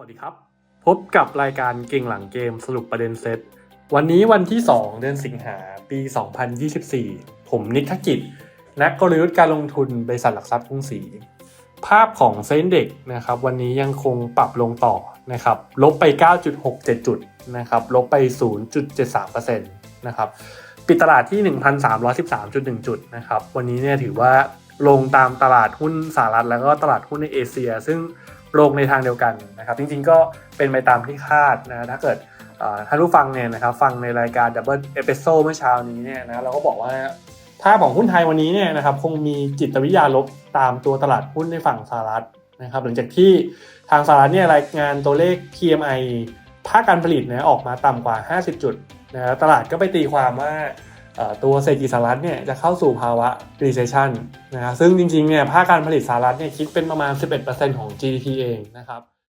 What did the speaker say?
วัสดีครับ พบกับรายการเก่งหลังเกมสรุปประเด็นเซต วันนี้วันที่ 2 เดือนสิงหาปี 2024 ผมนิกธกิจ นักกลยุทธ์การลงทุนบริษัทหลักทรัพย์กรุงศรีภาพของเซ็นเด็กนะครับ วันนี้ยังคงปรับลงต่อนะครับ ลบไป 9.67 จุดนะครับ ลบไป 0.73%นะครับ ปิดตลาดที่ 1,313.1 จุดนะครับ วันนี้เนี่ยถือว่า ลงตามตลาดหุ้นสหรัฐแล้วก็ตลาดหุ้นในเอเชีย ซึ่งลงในทางเดียวกันนะครับ จริงๆก็เป็นไปตามที่คาดนะถ้าเกิดท่านผู้ฟังเนี่ยนะครับฟังในรายการ Double e p i s o d เมื่อเช้านี้เนี่ยนะเราก็บอกว่าภาพของหุ้นไทยวันนี้เนี่ยนะครับคงมีจิตวิทยาลบตามตัวตลาดหุ้นในฝั่งสหรัฐนะครับหลังจากที่ทางสหรัฐเนี่ยรายงานตัวเลข PMI ภาคการผลิตเนี่ยออกมาต่ำกว่า 50 จุดนะตลาดก็ไปตีความว่า ตัวเศรษฐกิจสหรัฐเนี่ยจะเข้าสู่ภาวะ recession นะครับซึ่งจริงๆเนี่ยภาคการผลิตสหรัฐเนี่ยคิดเป็นประมาณ 11%ของ GDP เองนะครับ